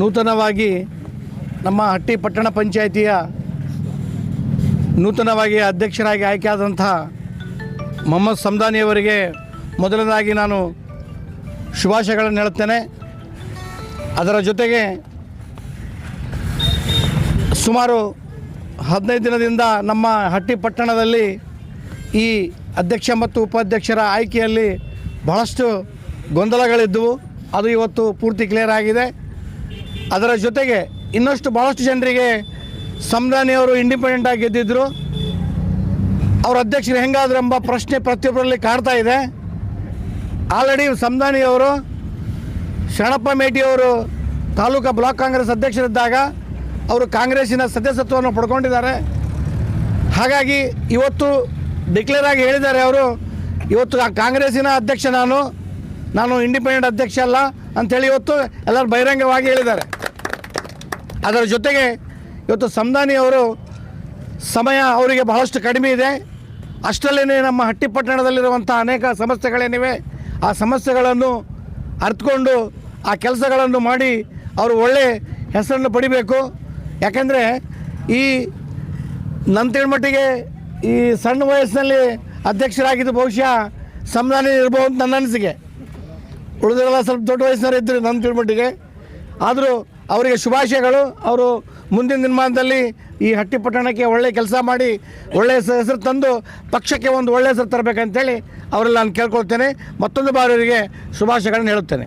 ನೂತನವಾಗಿ ನಮ್ಮ ಹಟ್ಟಿ ಪಟ್ಟಣ ಪಂಚಾಯಿತಿಯ ನೂತನವಾಗಿ ಅಧ್ಯಕ್ಷರಾಗಿ ಆಯ್ಕೆಯಾದಂಥ ಮೊಹಮ್ಮದ್ ಸಮದಾನಿಯವರಿಗೆ ಮೊದಲನೇದಾಗಿ ನಾನು ಶುಭಾಶಯಗಳನ್ನು ಹೇಳುತ್ತೇನೆ. ಅದರ ಜೊತೆಗೆ ಸುಮಾರು ಹದಿನೈದು ದಿನದಿಂದ ನಮ್ಮ ಹಟ್ಟಿ ಪಟ್ಟಣದಲ್ಲಿ ಈ ಅಧ್ಯಕ್ಷ ಮತ್ತು ಉಪಾಧ್ಯಕ್ಷರ ಆಯ್ಕೆಯಲ್ಲಿ ಬಹಳಷ್ಟು ಗೊಂದಲಗಳಿದ್ದವು. ಅದು ಇವತ್ತು ಪೂರ್ತಿ ಕ್ಲಿಯರ್ ಆಗಿದೆ. ಅದರ ಜೊತೆಗೆ ಇನ್ನಷ್ಟು ಭಾಳಷ್ಟು ಜನರಿಗೆ ಸಂಧಾನಿಯವರು ಇಂಡಿಪೆಂಡೆಂಟಾಗಿ ಗೆದ್ದಿದ್ದರು ಅವ್ರ ಅಧ್ಯಕ್ಷರು ಹೆಂಗಾದ್ರು ಎಂಬ ಪ್ರಶ್ನೆ ಪ್ರತಿಯೊಬ್ಬರಲ್ಲಿ ಕಾಡ್ತಾ ಇದೆ. ಆಲ್ರೆಡಿ ಸಂಧಾನಿಯವರು ಶರಣಪ್ಪ ಮೇಟಿಯವರು ತಾಲೂಕು ಬ್ಲಾಕ್ ಕಾಂಗ್ರೆಸ್ ಅಧ್ಯಕ್ಷರಿದ್ದಾಗ ಅವರು ಕಾಂಗ್ರೆಸ್ಸಿನ ಸದಸ್ಯತ್ವವನ್ನು ಪಡ್ಕೊಂಡಿದ್ದಾರೆ. ಹಾಗಾಗಿ ಇವತ್ತು ಡಿಕ್ಲೇರ್ ಆಗಿ ಹೇಳಿದ್ದಾರೆ ಅವರು. ಇವತ್ತು ಆ ಕಾಂಗ್ರೆಸ್ಸಿನ ಅಧ್ಯಕ್ಷ ನಾನು. ನಾನು ಇಂಡಿಪೆಂಡೆಂಟ್ ಅಧ್ಯಕ್ಷ ಅಲ್ಲ ಅಂಥೇಳಿ ಇವತ್ತು ಎಲ್ಲರೂ ಬಹಿರಂಗವಾಗಿ ಹೇಳಿದ್ದಾರೆ. ಅದರ ಜೊತೆಗೆ ಇವತ್ತು ಸಂಧಾನಿ ಅವರು ಸಮಯ ಅವರಿಗೆ ಬಹಳಷ್ಟು ಕಡಿಮೆ ಇದೆ. ಅಷ್ಟರಲ್ಲೇ ನಮ್ಮ ಹಟ್ಟಿಪಟ್ಟಣದಲ್ಲಿರುವಂಥ ಅನೇಕ ಸಮಸ್ಯೆಗಳೇನಿವೆ. ಆ ಸಮಸ್ಯೆಗಳನ್ನು ಅರ್ಥಕೊಂಡು ಆ ಕೆಲಸಗಳನ್ನು ಮಾಡಿ ಅವರು ಒಳ್ಳೆ ಹೆಸರನ್ನು ಪಡಿಬೇಕು. ಯಾಕೆಂದರೆ ಈ ನನ್ನ ಮಟ್ಟಿಗೆ ಈ ಸಣ್ಣ ವಯಸ್ಸಿನಲ್ಲಿ ಅಧ್ಯಕ್ಷರಾಗಿದ್ದು ಬಹುಶಃ ಸಂಧಾನ ಇರ್ಬೋದು ನನ್ನ ಅನಿಸಿಕೆ. ಉಳಿದರೆಲ್ಲ ಸ್ವಲ್ಪ ದೊಡ್ಡ ವಯಸ್ಸಿನವರು ಇದ್ದರು ನನ್ನ ತಿಳ್ಮಟ್ಟಿಗೆ. ಆದರೂ ಅವರಿಗೆ ಶುಭಾಶಯಗಳು. ಅವರು ಮುಂದಿನ ದಿನಮಾನದಲ್ಲಿ ಈ ಹಟ್ಟಿ ಪಟ್ಟಣಕ್ಕೆ ಒಳ್ಳೆ ಕೆಲಸ ಮಾಡಿ ಒಳ್ಳೆಯ ಹೆಸ- ಹೆಸರು ತಂದು ಪಕ್ಷಕ್ಕೆ ಒಂದು ಒಳ್ಳೆಯ ಹೆಸರು ತರಬೇಕಂತೇಳಿ ಅವರೆಲ್ಲ ನಾನು ಕೇಳ್ಕೊಳ್ತೇನೆ. ಮತ್ತೊಂದು ಬಾರಿ ಅವರಿಗೆ ಶುಭಾಶಯಗಳನ್ನು ಹೇಳುತ್ತೇನೆ.